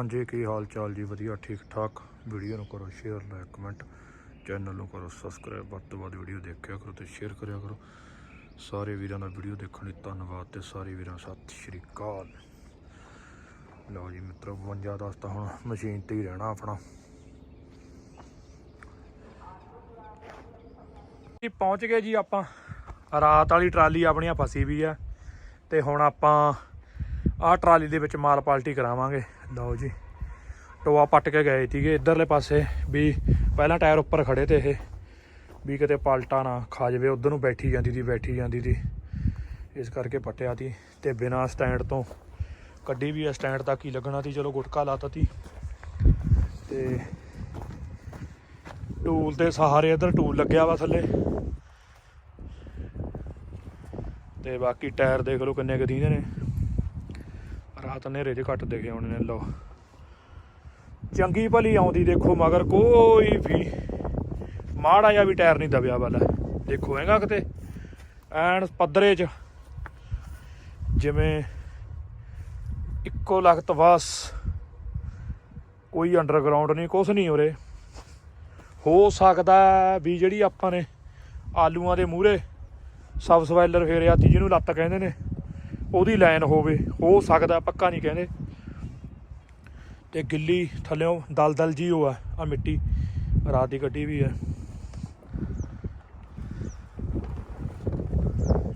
ਹਾਂਜੀ, ਕੀ ਹਾਲ ਚਾਲ ਜੀ? ਵਧੀਆ ਠੀਕ ਠਾਕ ਵੀਡੀਓ ਨੂੰ ਕਰੋ ਸ਼ੇਅਰ ਲਾਈਕ ਕਮੈਂਟ ਚੈਨਲ ਨੂੰ ਕਰੋ ਸਬਸਕ੍ਰਾਈਬ ਵੱਧ ਤੋਂ ਵੱਧ ਵੀਡੀਓ ਦੇਖਿਆ ਕਰੋ ਤੇ ਸ਼ੇਅਰ ਕਰਿਆ ਕਰੋ। ਸਾਰੇ ਵੀਰਾਂ ਦਾ ਵੀਡੀਓ ਦੇਖਣ ਲਈ ਧੰਨਵਾਦ ਤੇ ਸਾਰੇ ਵੀਰਾਂ ਸਤਿ ਸ਼੍ਰੀ ਅਕਾਲ। ਲਓ ਜੀ ਮਿੱਤਰੋ 52 ਦਸ ਤਾਂ ਹੁਣ ਮਸ਼ੀਨ ਤੇ ਹੀ ਰਹਿਣਾ ਆਪਣਾ। ਜੀ, ਪਹੁੰਚ ਗਏ ਜੀ ਆਪਾਂ। ਰਾਤ ਵਾਲੀ ਟਰਾਲੀ ਆਪਣੀ ਆਪਣੀਆਂ ਫਸੀ ਵੀ ਆ ਤੇ ਹੁਣ ਆਪਾਂ ਆਹ ਟਰਾਲੀ ਦੇ ਵਿੱਚ ਮਾਲ ਪਾਲਟੀ ਕਰਾਵਾਂਗੇ। ਲਓ ਜੀ। ਟੋਆ ਪੱਟ ਕੇ ਗਏ ਸੀਗੇ ਇਧਰਲੇ ਪਾਸੇ ਵੀ ਪਹਿਲਾਂ ਟਾਇਰ ਉੱਪਰ ਖੜੇ ਤੇ ਇਹ, ਵੀ ਕਿਤੇ ਪਲਟਾ ਨਾ ਖਾ ਜਾਵੇ, ਉਧਰ ਨੂੰ ਬੈਠੀ ਜਾਂਦੀ ਸੀ, ਬੈਠੀ ਜਾਂਦੀ ਸੀ। ਇਸ ਕਰਕੇ ਪੱਟਿਆ ਤੀ ਤੇ ਬਿਨਾ ਸਟੈਂਡ ਤੋਂ ਕੱਢੀ ਵੀ ਆ, ਸਟੈਂਡ ਤੱਕ ਹੀ ਲੱਗਣਾ ਸੀ। ਚਲੋ ਗੁਟਕਾ ਲਾਤਾ ਤੀ ਤੇ ਟੂਲ ਦੇ ਸਹਾਰੇ ਇਧਰ ਟੂਲ ਲੱਗਿਆ ਵਾ ਥੱਲੇ। ਤੇ ਬਾਕੀ ਟਾਇਰ ਦੇਖ ਲਓ ਕਿੰਨੇ ਕੁ ਨੇ। ਤਾਂ ਹਨੇਰੇ 'ਚ ਘੱਟ ਦਿਖੇ ਹੋਣੇ ਨੇ, ਲਓ। ਚੰਗੀ ਭਲੀ ਆਉਂਦੀ ਦੇਖੋ, ਮਗਰ ਕੋਈ ਵੀ ਮਾੜਾ ਜਿਹਾ ਵੀ ਟਾਇਰ ਨਹੀਂ ਦਬਿਆ ਵਾਲਾ। ਦੇਖੋ ਹੈਗਾ ਕਿਤੇ, ਐਨ ਪੱਧਰੇ 'ਚ। ਜਿਵੇਂ ਇੱਕੋ ਲਖਤ ਬਸ ਕੋਈ ਅੰਡਰਗਰਾਉਂਡ ਨਹੀਂ, ਕੁਛ ਨਹੀਂ ਉਰੇ। ਹੋ ਸਕਦਾ ਵੀ ਜਿਹੜੀ ਆਪਾਂ ਨੇ ਆਲੂਆਂ ਦੇ ਮੂਹਰੇ ਸਬ ਸਵਾਈਲਰ ਫੇਰਿਆ ਤੀ, ਜਿਹਨੂੰ ਲੱਤ ਕਹਿੰਦੇ ਨੇ। ਉਹਦੀ ਲਾਈਨ ਹੋਵੇ, ਹੋ ਸਕਦਾ, ਪੱਕਾ ਨਹੀਂ ਕਹਿੰਦੇ। ਤੇ ਗਿੱਲੀ ਥੱਲਿਓਂ ਦਲਦਲ ਜੀ ਉਹ ਆ ਆ ਮਿੱਟੀ, ਰਾਤ ਦੀ ਕੱਢੀ ਵੀ ਹੈ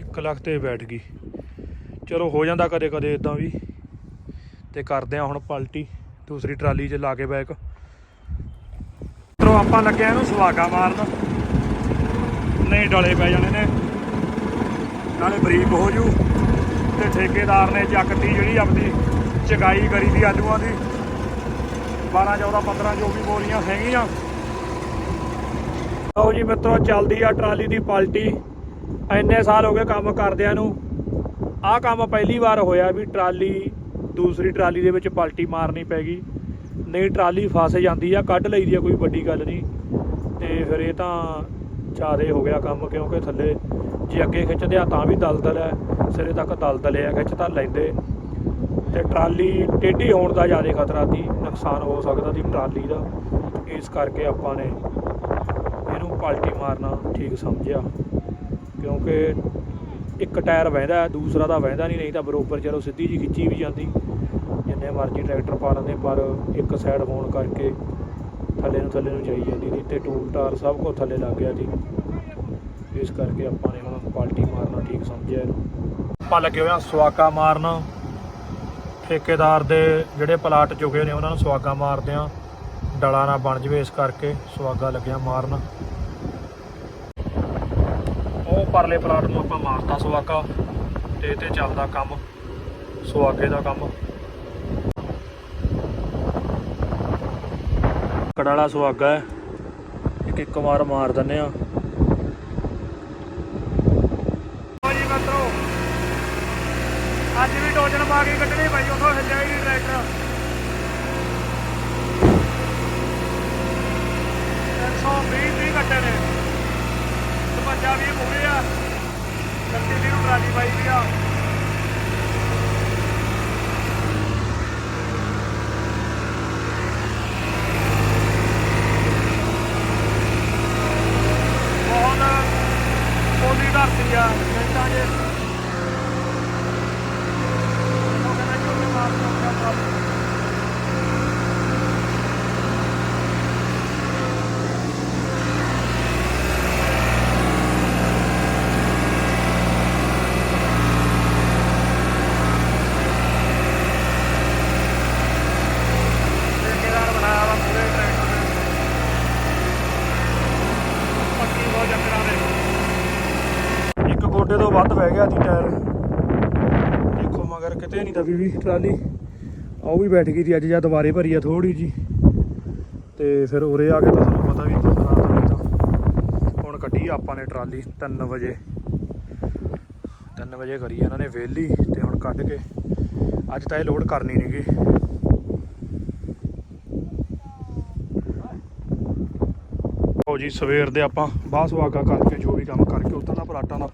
1 ਲੱਖ ਤੇ ਬੈਠ ਗਈ। ਚਲੋ ਹੋ ਜਾਂਦਾ ਕਦੇ ਕਦੇ ਇਦਾਂ ਵੀ। ਤੇ ਕਰਦੇ ਆ ਹੁਣ ਪਲਟੀ, ਦੂਸਰੀ ਟਰਾਲੀ 'ਚ ਲਾ ਕੇ ਬੈਕ। ਤਰੋ ਆਪਾਂ ਲੱਗਿਆ ਇਹਨੂੰ ਸੁਹਾਗਾ ਮਾਰਨ। ਨਹੀਂ ਡਲੇ ਪੈ ਜਾਣੇ ਨੇ। ਨਾਲੇ ਬਰੀਕ ਹੋ ਜੂ। ਤੇ ਠੇਕੇਦਾਰ ਨੇ ਚੱਕਤੀ ਜਿਹੜੀ ਆਪਣੀ ਚਗਾਈ ਕਰੀ ਦੀ ਆਲੂਆਂ ਦੀ। 12 14 15 ਜੋ ਵੀ ਬੋਰੀਆਂ ਹੈਗੀਆਂ ਲਓ ਜੀ ਮਿੱਤਰੋ, ਚੱਲਦੀ ਆ ਟਰਾਲੀ ਦੀ ਪਾਲਟੀ। ਇੰਨੇ ਸਾਲ ਹੋ ਗਏ ਕੰਮ ਕਰਦਿਆਂ ਨੂੰ। ਆਹ ਕੰਮ ਪਹਿਲੀ ਵਾਰ ਹੋਇਆ ਵੀ ਟਰਾਲੀ, ਦੂਸਰੀ ਟਰਾਲੀ ਦੇ ਵਿੱਚ ਪਾਲਟੀ ਮਾਰਨੀ ਪੈ ਗਈ। ਨਹੀਂ, ਟਰਾਲੀ ਫਸ ਜਾਂਦੀ ਆ, ਕੱਢ ਲਈਦੀ ਆ, ਕੋਈ ਵੱਡੀ ਗੱਲ ਨਹੀਂ। ਤੇ ਫਿਰ ਇਹ ਤਾਂ ਜ਼ਿਆਦੇ ਹੋ ਗਿਆ ਕੰਮ, ਕਿਉਂਕਿ ਥੱਲੇ ਜੇ ਅੱਗੇ ਖਿੱਚਦੇ ਆ ਤਾਂ ਵੀ ਦਲਦਲ ਹੈ, ਸਿਰੇ ਤੱਕ ਦਲਦਲ ਹੈ ਖਿੱਚ ਤਾਂ ਲੈਂਦੇ। ਤੇ ਟਰਾਲੀ ਟੇਢੀ ਹੋਣ ਦਾ ਜ਼ਿਆਦਾ ਖਤਰਾ ਸੀ, ਨੁਕਸਾਨ ਹੋ ਸਕਦਾ ਸੀ ਟਰਾਲੀ ਦਾ। ਇਸ ਕਰਕੇ ਆਪਾਂ ਨੇ ਇਹਨੂੰ ਪਲਟੀ ਮਾਰਨਾ ਠੀਕ ਸਮਝਿਆ। ਕਿਉਂਕਿ ਇੱਕ ਟਾਇਰ ਵਹਿੰਦਾ, ਦੂਸਰਾ ਤਾਂ ਵਹਿੰਦਾ ਨਹੀਂ ਨਹੀਂ ਤਾਂ ਬਰੋਬਰ ਚਲੋ ਸਿੱਧੀ ਜੀ ਖਿੱਚੀ ਵੀ ਜਾਂਦੀ। ਜਿੰਨੇ ਮਰਜ਼ੀ ਟਰੈਕਟਰ ਪਾ ਲੈਂਦੇ, ਪਰ ਇੱਕ ਸਾਈਡ ਹੋਣ ਕਰਕੇ ਥੱਲੇ ਨੂੰ ਥੱਲੇ ਨੂੰ ਜਾਈ ਜਾਂਦੀ ਸੀ ਤੇ ਟੂਲ ਟਾਰ ਸਭ ਕੁਝ ਥੱਲੇ ਲੱਗ ਗਿਆ ਸੀ। ਇਸ ਕਰਕੇ ਆਪਾਂ ਨੇ ਹੁਣ ਪਾਲਟੀ ਮਾਰਨਾ ਠੀਕ ਸਮਝਿਆ ਆਪਾਂ ਲੱਗੇ ਹੋਏ ਆ ਸਵਾਗਾ ਮਾਰਨ। ਠੇਕੇਦਾਰ ਦੇ ਜਿਹੜੇ ਪਲਾਟ ਚੁਗੇ ਨੇ, ਉਹਨਾਂ ਨੂੰ ਸਵਾਗਾ ਮਾਰਦੇ ਆ ਡਲਾ ਨਾ ਬਣ ਜਵੇ ਇਸ ਕਰਕੇ ਸਵਾਗਾ ਲੱਗਿਆ ਮਾਰਨ। ਉਹ ਪਰਲੇ ਪਲਾਟ ਨੂੰ ਆਪਾਂ ਮਾਰਤਾ ਸਵਾਗਾ ਤੇ ਤੇ ਚੱਲਦਾ ਕੰਮ ਸਵਾਗੇ ਦਾ ਕੰਮ। ਕੜਾਲਾ ਸੁਹਾਗਾ ਹੈ। ਇੱਕ ਇੱਕ ਵਾਰ ਮਾਰ ਦਿੰਨੇ ਆ ਜੀ ਮਿੱਤਰੋ, ਅੱਜ ਵੀ ਟੋਜਨ ਪਾ ਕੇ ਕੱਢਣੇ ਭਾਈ, ਉਥੋਂ ਹਿੱਲਿਆ ਹੀ ਟਰੈਕਟਰ। 320 ਵੀ ਕੱਟੇ ਨੇ। 55 ਵੀ ਮੂਰੇ ਆ। 30 ਨੂੰ ਟਰਾਲੀ ਪਾਈ ਵੀ ਆ ਬਹੁਤ ਪੋਲੀ ਧਰਤੀ ਆ ਖੇਤਾਂ 'ਚ ਉਹ ਕਹਿੰਦਾ ਝੋਨੇ ਮਾਰ ਤੋਂ ਕਿਆ ਕਰ ਠੇਕੇਦਾਰ ਬਣਾਇਆ ਵਾ ਪੂਰੇ ਟਰੈਕਟਰ ਦੇ ਪੱਕੀ ਹੋ ਜੱਕਰਾਂ ਦੇ ਇੱਕ ਗੋਡੇ ਤੋਂ ਵੱਧ ਬਹਿ ਗਿਆ ਸੀ ਟਾਇਰ। ਦੇਖੋ ਮਗਰ ਕਿਤੇ ਨਹੀਂ ਦਬੀ ਵੀ ਟਰਾਲੀ। ਆ ਉਹ ਵੀ ਬੈਠ ਗਈ ਸੀ, ਅੱਜ ਜਾਂ ਦੁਬਾਰੇ ਭਰੀ ਆ ਥੋੜੀ ਜੀ ਤੇ ਫਿਰ ਉਰੇ ਆ ਕੇ ਤਾਂ ਤੁਹਾਨੂੰ ਪਤਾ ਵੀ ਰਾਤ ਹੋਈ ਤਾਂ ਹੁਣ ਕੱਢੀ ਆਪਾਂ ਨੇ ਟਰਾਲੀ 3 ਵਜੇ। 3 ਵਜੇ ਕਰੀ ਇਹਨਾਂ ਨੇ ਵੇਲੀ ਤੇ ਹੁਣ ਕੱਢ ਕੇ। ਅੱਜ ਤਾਂ ਇਹ ਲੋਡ ਕਰਨੀ ਨਹੀਂਗੀ ਲਓ ਜੀ, ਸਵੇਰ ਦੇ ਆਪਾਂ ਬਾਹ ਸੁਆਗਾ ਕਰਕੇ ਜੋ ਵੀ ਕੰਮ ਕਰਕੇ ਉਧਰ ਦਾ ਪਲਾਟਾਂ ਦਾ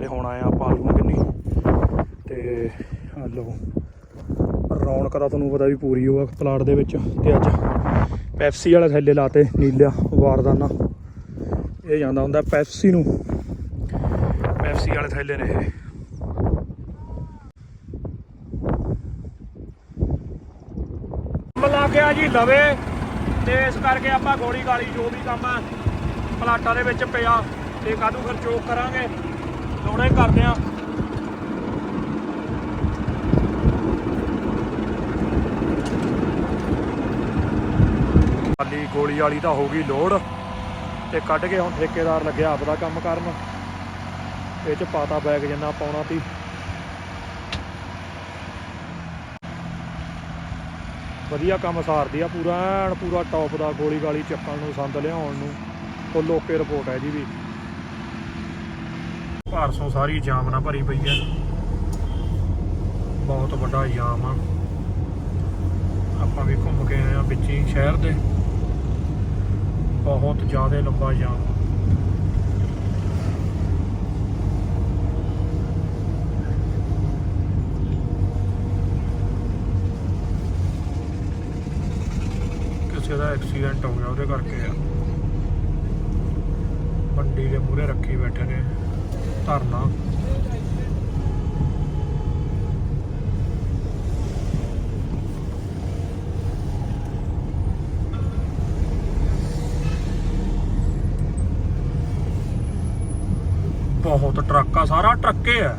ਤੇ ਹੁਣ ਆਏ ਆਪਾਂ ਆਲੂਆਂ ਕਿੰਨੀ? ਤੇ ਲਓ। ਰੌਣਕ ਦਾ ਤੁਹਾਨੂੰ ਪਤਾ ਵੀ ਪੂਰੀ ਹੋਆ ਪਲਾਟ ਦੇ ਵਿੱਚ ਤੇ ਅੱਜ ਪੈਪਸੀ ਵਾਲੇ ਥੈਲੇ ਲਾਤੇ ਨੀਲਾ ਵਾਰਦਾਨਾ। ਇਹ ਜਾਂਦਾ ਹੁੰਦਾ ਪੈਪਸੀ ਨੂੰ। ਪੈਪਸੀ ਵਾਲੇ ਥੈਲੇ ਨੇ ਇਹ। ਮਿਲਾ ਗਿਆ ਜੀ ਲਵੇ ਤੇ ਇਸ ਕਰਕੇ ਆਪਾਂ ਗੋਲੀ ਗਾਲੀ ਜੋ ਵੀ ਕੰਮ ਆ, ਪਲਾਟਾਂ ਦੇ ਵਿੱਚ ਪਿਆ ਤੇ ਕਾਦੂ ਫਿਰ ਚੋਕ ਕਰਾਂਗੇ। ਦੋਨੇ ਕਰਦੇ ਆ। ਖਾਲੀ ਗੋਲੀ ਵਾਲੀ ਤਾਂ ਹੋ ਗਈ ਲੋੜ ਤੇ ਕੱਢ ਕੇ ਹੁਣ ਠੇਕੇਦਾਰ ਲੱਗਿਆ ਆਪਦਾ ਕੰਮ ਕਰਨ। ਇਹ ਚ ਪਾਤਾ ਬੈਗ ਜਿੰਨਾ ਪਾਉਣਾ ਸੀ। ਵਧੀਆ ਕੰਮ ਸਾਰਦੀ ਆ, ਪੂਰਾ ਐਨ ਪੂਰਾ ਟੌਪ ਦਾ ਗੋਲੀ ਗਾਲੀ ਚੱਕਣ ਨੂੰ, ਸੰਦ ਲਿਆਉਣ ਨੂੰ। ਫੁੱਲ ਓਕੇ ਰਿਪੋਰਟ ਹੈ ਜੀ ਵੀ। ਭਾਰਸੋਂ ਸਾਰੀ ਜਾਮ ਨਾਲ ਭਰੀ ਪਈ ਹੈ। ਬਹੁਤ ਵੱਡਾ ਜਾਮ ਆ। ਆਪਾਂ ਵੀ ਘੁੰਮ ਕੇ ਆਏ ਆ ਵਿੱਚ ਹੀ ਸ਼ਹਿਰ ਦੇ। ਬਹੁਤ ਜ਼ਿਆਦਾ ਲੰਬਾ ਜਾਮ ਕਿਸੇ ਦਾ ਐਕਸੀਡੈਂਟ ਹੋ ਗਿਆ ਉਹਦੇ ਕਰਕੇ ਆ। ਮੰਡੀ ਦੇ ਮੂਹਰੇ ਰੱਖੀ ਬੈਠੇ ਨੇ। ਧਰਨਾ ਬਹੁਤ ਟਰੱਕ ਆ ਸਾਰਾ ਟਰੱਕੇ ਆ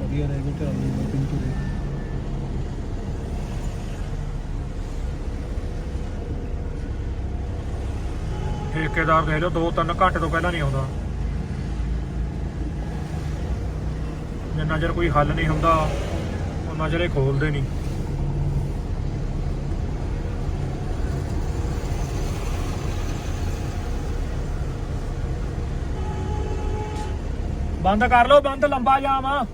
ਵਧੀਆ ਰਹਿ ਗਿਆ ਟਰਾਲੀ ਦਾ ਪਿੰਕ ਦੇ ਠੇਕੇਦਾਰ ਦੇਖ ਲਓ 2-3 ਘੰਟੇ ਤੋਂ ਪਹਿਲਾਂ ਨਹੀਂ ਆਉਂਦਾ। ਜਿੰਨਾ ਚਿਰ ਕੋਈ ਹੱਲ ਨਹੀਂ ਹੁੰਦਾ ਉਹਨਾਂ ਚਿਰ ਇਹ ਖੋਲਦੇ ਨਹੀਂ। ਬੰਦ ਕਰ ਲਓ, ਬੰਦ ਲੰਬਾ ਜਾਮ। ਆ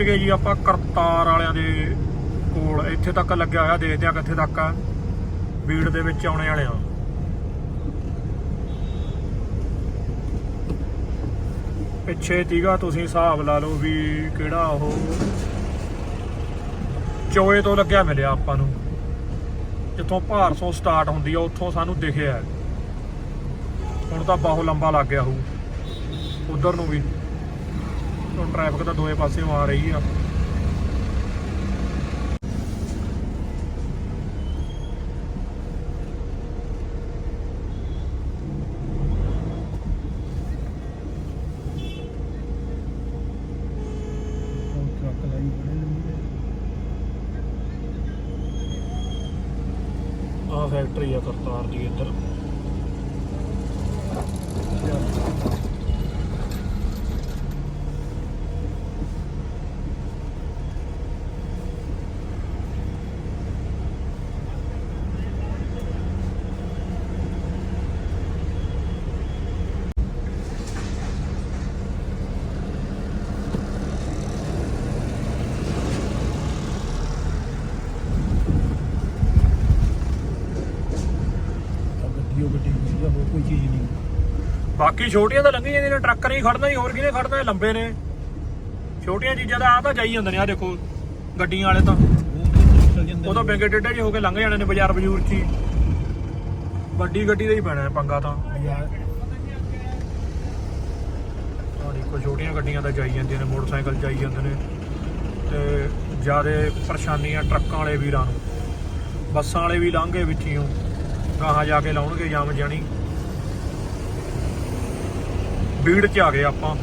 ਪਹੁੰਚ ਗਏ ਜੀ ਆਪਾਂ ਕਰਤਾਰ ਵਾਲਿਆਂ ਦੇ ਕੋਲ। ਇੱਥੇ ਤੱਕ ਲੱਗਿਆ ਹੋਇਆ, ਦੇਖਦੇ ਆ ਕਿੱਥੇ ਤੱਕ ਆ। ਬੀੜ ਦੇ ਵਿੱਚ ਆਉਣੇ ਵਾਲੇ ਆ। ਪਿੱਛੇ ਤੀਗਾ ਤੁਸੀਂ ਹਿਸਾਬ ਲਾ ਲਓ ਵੀ ਕਿਹੜਾ ਉਹ ਚੋਏ ਤੋਂ ਲੱਗਿਆ ਮਿਲਿਆ ਆਪਾਂ ਨੂੰ। ਜਿੱਥੋਂ ਭਾਰਸੋਂ ਸਟਾਰਟ ਹੁੰਦੀ ਆ, ਉੱਥੋਂ ਸਾਨੂੰ ਦਿਖਿਆ। ਹੁਣ ਤਾਂ ਬਹੁਤ ਲੰਬਾ ਲੱਗ ਗਿਆ ਹੋਊ। ਉਧਰ ਨੂੰ ਵੀ। ਹੁਣ ਟ੍ਰੈਫਿਕ ਤਾਂ ਦੋਵੇਂ ਪਾਸਿਓਂ ਆ ਰਹੀ ਆ। ਫੈਕਟਰੀ ਆ ਕਰਤਾਰ ਦੀ ਇੱਧਰ ਆ ਗੱਡੀ ਉਹ ਗੱਡੀ ਵਧੀਆ ਹੋਰ ਕੋਈ ਚੀਜ਼ ਨਹੀਂ ਬਾਕੀ ਛੋਟੀਆਂ ਤਾਂ ਲੰਘੀ ਜਾਂਦੀਆਂ ਨੇ, ਟਰੱਕ ਨਹੀਂ ਖੜਨਾ ਹੀ ਹੋਰ ਕਿਹਨੇ ਖੜਨਾ ਲੰਬੇ ਨੇ। ਛੋਟੀਆਂ ਚੀਜ਼ਾਂ ਦਾ ਆ ਤਾਂ ਜਾਈ ਜਾਂਦੇ ਨੇ ਆ ਦੇਖੋ, ਗੱਡੀਆਂ ਵਾਲੇ ਤਾਂ। ਉਹ ਤਾਂ ਚੱਲ ਜਾਂਦੇ ਉਹ ਟੇਢੇ ਜਿਹੇ ਹੋ ਕੇ ਲੰਘ ਜਾਣੇ ਨੇ ਬਾਜ਼ਾਰ ਬਜੂਰ ਚ ਹੀ। ਵੱਡੀ ਗੱਡੀ ਦਾ ਹੀ ਪੈਣਾ ਪੰਗਾ ਤਾਂ। ਯਾਰ ਦੇਖੋ, ਛੋਟੀਆਂ ਗੱਡੀਆਂ ਤਾਂ ਜਾਈ ਜਾਂਦੀਆਂ ਨੇ, ਮੋਟਰਸਾਈਕਲ ਜਾਈ ਜਾਂਦੇ ਨੇ। ਤੇ ਜ਼ਿਆਦਾ ਪਰੇਸ਼ਾਨੀਆਂ ਟਰੱਕਾਂ ਵਾਲੇ ਵੀਰਾਂ ਨੂੰ। ਬੱਸਾਂ ਵਾਲੇ ਵੀ ਲੰਘੇ ਵਿੱਚੋਂ ਗਾਹਾਂ ਜਾ ਕੇ ਲਾਉਣਗੇ ਜਾਮ ਜਾਣੀ। ਬੀੜ ਚ ਆ ਗਏ ਆਪਾਂ।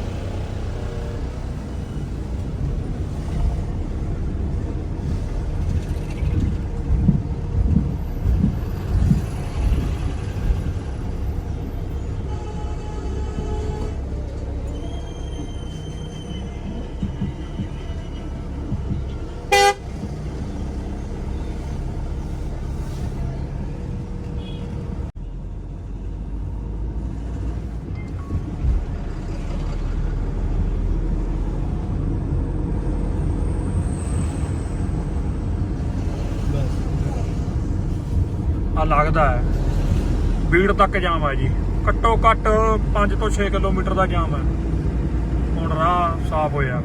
ਲੱਗਦਾ ਹੈ। ਬੀੜ ਤੱਕ ਜਾਮ ਹੈ ਜੀ। ਘੱਟੋ ਘੱਟ 5 ਤੋਂ 6 ਕਿਲੋਮੀਟਰ ਦਾ ਜਾਮ ਹੈ। ਹੁਣ ਰਾਹ ਸਾਫ਼ ਹੋਇਆ।